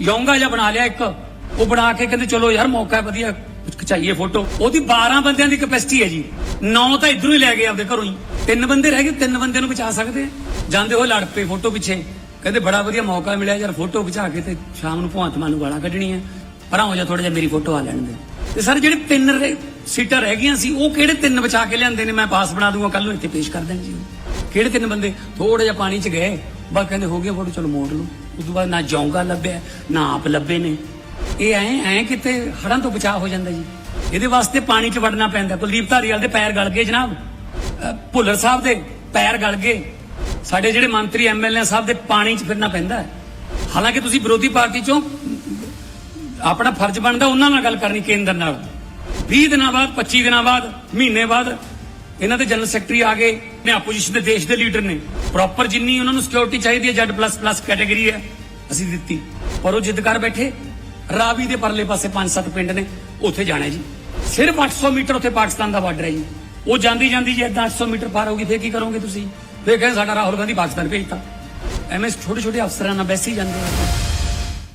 ਯੋਂਗਾ ਜਿਹਾ ਬਣਾ ਲਿਆ ਇੱਕ। ਉਹ ਬਣਾ ਕੇ ਕਹਿੰਦੇ, ਚਲੋ ਯਾਰ, ਮੌਕਾ ਹੈ, ਵਧੀਆ, ਖਿਚਾਈਏ ਫੋਟੋ ਉਹਦੀ 12 ਬੰਦਿਆਂ ਦੀ ਕਪੈਸਿਟੀ ਹੈ ਜੀ। 9 ਤਾਂ ਇਧਰੋਂ ਹੀ ਲੈ ਗਏ ਆਪਦੇ ਘਰੋਂ ਹੀ। ਤਿੰਨ ਬੰਦੇ ਰਹਿ ਗਏ, ਤਿੰਨ ਬੰਦਿਆਂ ਨੂੰ ਬਚਾ ਸਕਦੇ ਜਾਂਦੇ ਹੋਏ ਲੜ ਪਏ ਫੋਟੋ ਪਿੱਛੇ। ਕਹਿੰਦੇ, ਬੜਾ ਵਧੀਆ ਮੌਕਾ ਮਿਲਿਆ ਯਾਰ ਫੋਟੋ ਖਿਚਾ ਕੇ ਤੇ ਸ਼ਾਮ ਨੂੰ ਭਗਵੰਤ ਮਾਨ ਨੂੰ ਗਾਲਾਂ ਕੱਢਣੀਆਂ। ਪਰਾਂ ਹੋ ਜਾ ਥੋੜਾ ਜਿਹਾ ਮੇਰੀ ਫੋਟੋ ਆ ਲੈਣ ਦੇ। ਤੇ ਸਰ ਜਿਹੜੇ ਤਿੰਨ ਸੀਟਾਂ ਰਹਿ ਗਈਆਂ ਸੀ, ਉਹ ਕਿਹੜੇ ਤਿੰਨ ਬਚਾ ਕੇ ਲਿਆਂਦੇ ਨੇ? ਮੈਂ ਪਾਸ ਬਣਾ ਦੂੰਗਾ ਕੱਲ ਨੂੰ ਇੱਥੇ ਪੇਸ਼ ਕਰ ਦੇਣ ਜੀ। ਕਿਹੜੇ ਤਿੰਨ ਬੰਦੇ? ਥੋੜਾ ਜਿਹਾ ਪਾਣੀ 'ਚ ਗਏ। ਬਸ ਕਹਿੰਦੇ ਹੋ ਗਿਆ ਫੋਟੋ, ਚਲੋ ਮੋੜ ਲਓ। ਉਸ ਤੋਂ ਬਾਅਦ ਨਾ ਜੌਂਗਾ ਲੱਭਿਆ, ਨਾ ਆਪ ਲੱਭੇ ਨੇ। ਇਹ ਐ ਐ ਕਿਤੇ ਹੜਾਂ ਤੋਂ ਬਚਾਅ ਹੋ ਜਾਂਦਾ ਜੀ। ਇਹਦੇ ਵਾਸਤੇ ਪਾਣੀ 'ਚ ਵੜਨਾ ਪੈਂਦਾ। ਕੁਲਦੀਪ ਧਾਰੀਵਾਲ ਦੇ ਪੈਰ ਗਲ ਗਏ ਜਨਾਬ। ਭੁੱਲਰ ਸਾਹਿਬ ਦੇ ਪੈਰ ਗਲ ਗਏ। ਸਾਡੇ ਜਿਹੜੇ ਮੰਤਰੀ ਐਮਐਲਏ ਸਾਹਿਬ ਦੇ ਪਾਣੀ 'ਚ ਫਿਰਨਾ ਪੈਂਦਾ ਹਾਲਾਂਕਿ ਤੁਸੀਂ ਵਿਰੋਧੀ ਪਾਰਟੀ 'ਚੋਂ ਆਪਣਾ ਫਰਜ਼ ਬਣਦਾ ਉਹਨਾਂ ਨਾਲ ਗੱਲ ਕਰਨੀ ਕੇਂਦਰ ਨਾਲ। 20 ਦਿਨਾਂ ਬਾਅਦ 25 ਦਿਨਾਂ ਬਾਅਦ, ਮਹੀਨੇ ਬਾਅਦ ਇਹਨਾਂ ਦੇ ਜਨਰਲ ਸੈਕਟਰੀ ਆ ਗਏ ਨੇ, ਆਪੋਜੀਸ਼ਨ ਦੇ ਦੇਸ਼ ਦੇ ਲੀਡਰ ਨੇ। ਪ੍ਰੋਪਰ ਜਿੰਨੀ ਉਹਨਾਂ ਨੂੰ ਸਿਕਿਉਰਿਟੀ ਚਾਹੀਦੀ ਹੈ ਜੈਡ ਪਲੱਸ ਪਲੱਸ ਕੈਟਾਗਰੀ ਹੈ, ਅਸੀਂ ਦਿੱਤੀ। ਪਰ ਉਹ ਜਿੱਦ ਕਰ ਬੈਠੇ, ਰਾਵੀ ਦੇ ਪਰਲੇ ਪਾਸੇ ਪੰਜ ਸੱਤ ਪਿੰਡ ਨੇ, ਉੱਥੇ ਜਾਣਾ ਜੀ। ਸਿਰਫ 800 ਮੀਟਰ ਉੱਥੇ ਪਾਕਿਸਤਾਨ ਦਾ ਬਾਰਡਰ ਹੈ ਜੀ। ਉਹ ਜਾਂਦੀ ਜਾਂਦੀ ਜੇ ਇਦਾਂ 800 ਮੀਟਰ ਪਾਰ ਹੋਗੀ ਫੇਰ ਕੀ ਕਰੋਗੇ ਤੁਸੀਂ? ਫੇਰ ਕਹਿੰਦੇ ਸਾਡਾ ਰਾਹੁਲ ਗਾਂਧੀ ਪਾਕਿਸਤਾਨ ਭੇਜਤਾ। ਐਵੇਂ ਛੋਟੇ ਛੋਟੇ ਅਫਸਰਾਂ ਨਾਲ ਬੈਸੀ ਜਾਂਦੇ ਆ।